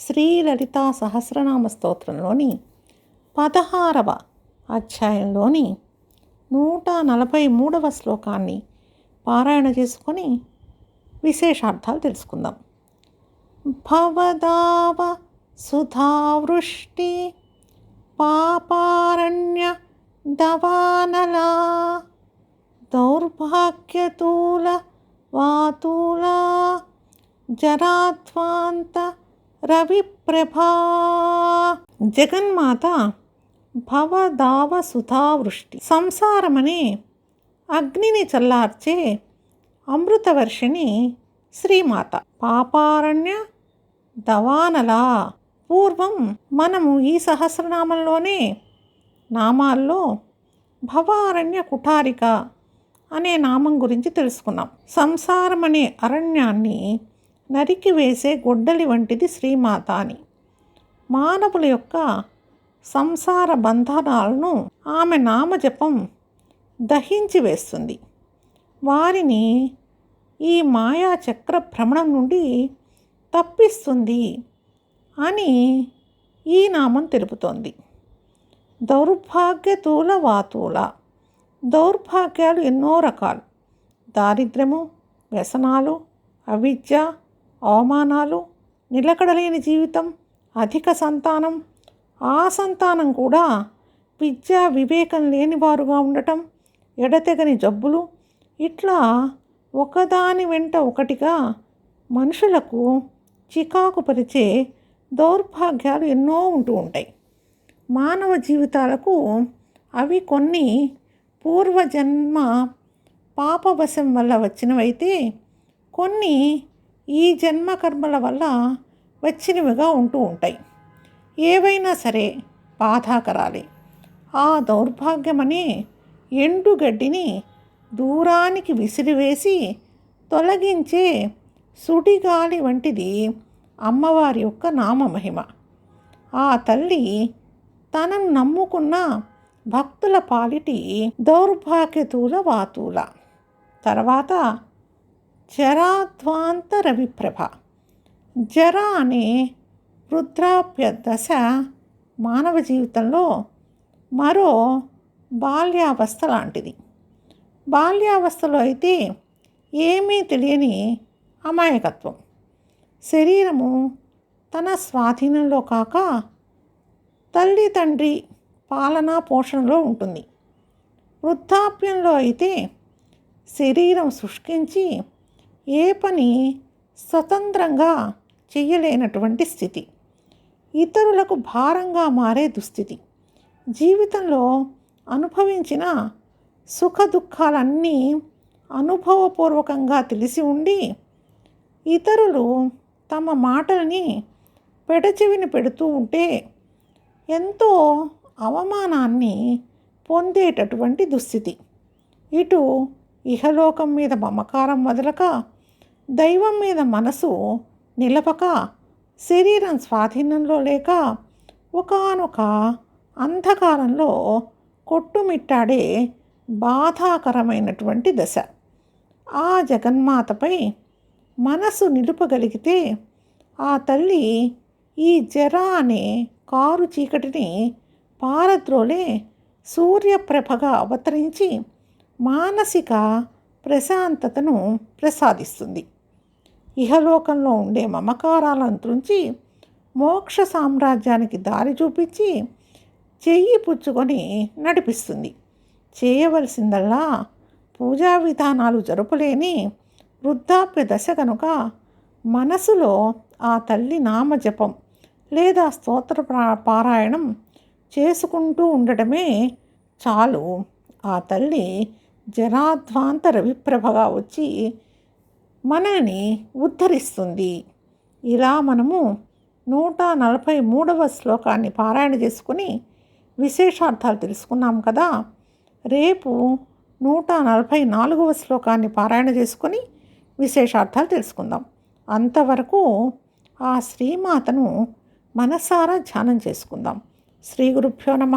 శ్రీ లలితా సహస్రనామ స్తోత్రంలోని పదహారవ అధ్యాయంలోని నూట నలభై మూడవ శ్లోకాన్ని పారాయణ చేసుకొని విశేషార్థాలు తెలుసుకుందాం. భవదావ సుధావృష్టి పాపారణ్య దవానలా దౌర్భాగ్యతూల వాతూలా జరాధ్వాంత రవిప్రభా జగన్మాత భవదావ సుధావృష్టి సంసారమనే అగ్నిని చల్లార్చే అమృతవర్షిణి శ్రీమాత. పాపారణ్య దవానలా. పూర్వం మనము ఈ సహస్రనామంలోనే నామాల్లో భవారణ్య కుఠారిక అనే నామం గురించి తెలుసుకున్నాం. సంసారం అనే అరణ్యాన్ని నరికి వేసే గొడ్డలి వంటిది శ్రీమాత అని మానవుల యొక్క సంసార బంధనాలను ఆమె నామజపం దహించి వేస్తుంది. వారిని ఈ మాయా చక్ర భ్రమణం నుండి తప్పిస్తుంది అని ఈ నామం తెలుపుతోంది. దౌర్భాగ్యతూల వాతూల. దౌర్భాగ్యాలు ఎన్నో రకాలు. దారిద్ర్యము వ్యసనాలు అవిద్య అవమానాలు నిలకడలేని జీవితం అధిక సంతానం ఆ సంతానం కూడా విద్యా వివేకం లేనివారుగా ఉండటం ఎడతెగని జబ్బులు ఇట్లా ఒకదాని వెంట ఒకటిగా మనుషులకు చికాకు పరిచే దౌర్భాగ్యాలు ఎన్నో ఉంటూ ఉంటాయి. మానవ జీవితాలకు అవి కొన్ని పూర్వజన్మ పాపవశం వల్ల వచ్చినవైతే కొన్ని ఈ జన్మ కర్మల వల్ల వచ్చినవిగా ఉంటూ ఉంటాయి. ఏవైనా సరే బాధాకరాలే. ఆ దౌర్భాగ్యమనే ఎండుగడ్డిని దూరానికి విసిరివేసి తొలగించే సుడిగాలి వంటిది అమ్మవారి యొక్క నామమహిమ. ఆ తల్లి తనను నమ్ముకున్న భక్తుల పాలిటి దౌర్భాగ్యతూల వాతూల. తర్వాత జరాధ్వాంత రవిప్రభ జర అనే వృద్ధాప్య దశ మానవ జీవితంలో మరో బాల్యావస్థ లాంటిది. బాల్యావస్థలో అయితే ఏమీ తెలియని అమాయకత్వం. శరీరము తన స్వాధీనంలో కాక తల్లి తండ్రి పాలనా పోషణలో ఉంటుంది. వృద్ధాప్యంలో అయితే శరీరం శుష్కించి ఏ పని స్వతంత్రంగా చేయలేనటువంటి స్థితి. ఇతరులకు భారంగా మారే దుస్థితి. జీవితంలో అనుభవించిన సుఖ దుఃఖాలన్నీ అనుభవపూర్వకంగా తెలిసి ఉండి ఇతరులు తమ మాటలని పెడచెవిని పెడుతూ ఉంటే ఎంతో అవమానాన్ని పొందేటటువంటి దుస్థితి. ఇటు ఇహలోకం మీద మమకారం వదలక దైవం మీద మనసు నిలపక శరీరం స్వాధీనంలో లేక ఒకనొక అంధకారంలో కొట్టుమిట్టాడే బాధాకరమైనటువంటి దశ. ఆ జగన్మాతపై మనసు నిలుపగలిగితే ఆ తల్లి ఈ జర అనే కారు చీకటిని పారద్రోలే సూర్యప్రభగా అవతరించి మానసిక ప్రశాంతతను ప్రసాదిస్తుంది. ఇహలోకంలో ఉండే మమకారాలను త్రుంచి మోక్ష సామ్రాజ్యానికి దారి చూపించి చెయ్యి పుచ్చుకొని నడిపిస్తుంది. చేయవలసిందల్లా పూజా విధానాలు జరుపులేని వృద్ధాప్య దశ కనుక మనసులో ఆ తల్లి నామజపం లేదా స్తోత్ర పారాయణం చేసుకుంటూ ఉండటమే చాలు. ఆ తల్లి జనాధ్వాంత రవిప్రభగా వచ్చి మనల్ని ఉద్ధరిస్తుంది. ఇలా మనము నూట నలభై మూడవ శ్లోకాన్ని పారాయణ చేసుకుని విశేషార్థాలు తెలుసుకున్నాం కదా. రేపు నూట నలభై నాలుగవ శ్లోకాన్ని పారాయణ చేసుకొని విశేషార్థాలు తెలుసుకుందాం. అంతవరకు ఆ శ్రీమాతను మనసారా ధ్యానం చేసుకుందాం. శ్రీ గురుభ్యో నమ.